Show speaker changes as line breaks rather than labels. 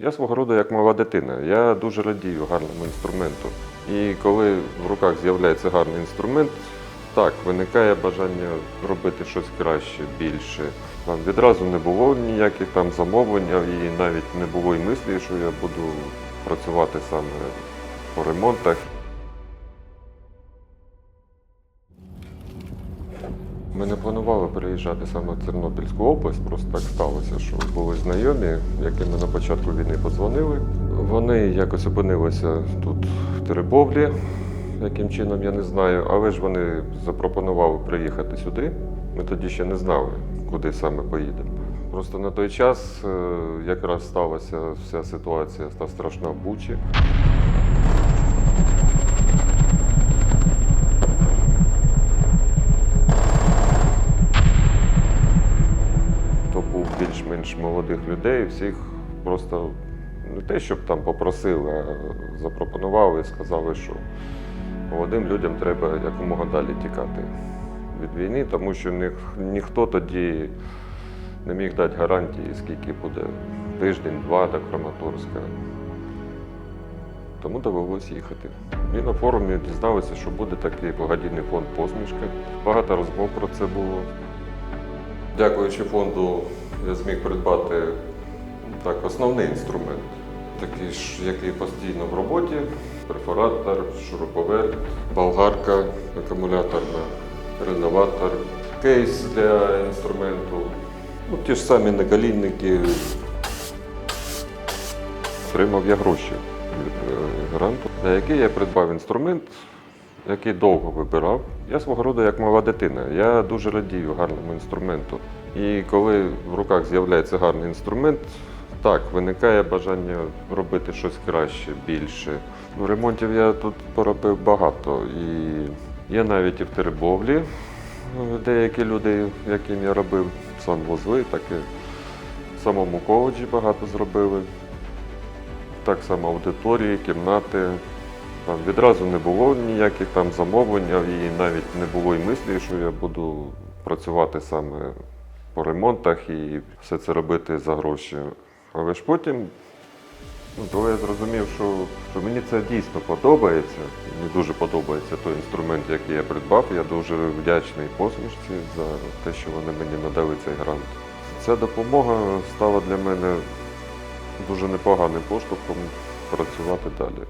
Я свого роду як мала дитина. Я дуже радію гарному інструменту. І коли в руках з'являється гарний інструмент, так, виникає бажання робити щось краще, більше. Там відразу не було ніяких там замовлень, і навіть не було і мислі, що я буду працювати саме по ремонтах. Ми не планували переїжджати саме в Тернопільську область, просто так сталося, що були знайомі, яким ми на початку війни подзвонили. Вони якось опинилися тут в Теребовлі, яким чином я не знаю, але ж вони запропонували приїхати сюди. Ми тоді ще не знали, куди саме поїдемо. Просто на той час е, якраз сталася вся ситуація та страшна в Бучі. Більш-менш молодих людей, всіх просто не те, щоб там попросили, а запропонували і сказали, що молодим людям треба якомога далі тікати від війни, тому що ніх- ніхто тоді не міг дати гарантії, скільки буде тиждень-два до Краматорська. Тому довелося їхати. І на форумі дізналися, що буде такий благодійний фонд посмішка. Багато розмов про це було. Дякуючи фонду, я зміг придбати так, основний інструмент, такий ж, який постійно в роботі: перфоратор, шуруповерт, болгарка акумуляторна, реноватор, кейс для інструменту. Ну, ті ж самі наколінники. Отримав я гроші від е, гранту, на який я придбав інструмент, який довго вибирав. Я свого роду як мала дитина. Я дуже радію гарному інструменту. І коли в руках з'являється гарний інструмент, так, виникає бажання робити щось краще, більше. Ну, ремонтів я тут поробив багато. І є навіть і в Теребовлі е, деякі люди, яким я робив санвузли, так і в самому коледжі багато зробили. Так само аудиторії, кімнати. Там відразу не було ніяких там замовлень, і навіть не було і мислі, що я буду працювати саме по ремонтах і все це робити за гроші. Але ж потім, ну, я зрозумів, що, що мені це дійсно подобається, мені дуже подобається той інструмент, який я придбав. Я дуже вдячний посмішці за те, що вони мені надали цей грант. Ця допомога стала для мене дуже непоганим поштовхом працювати далі.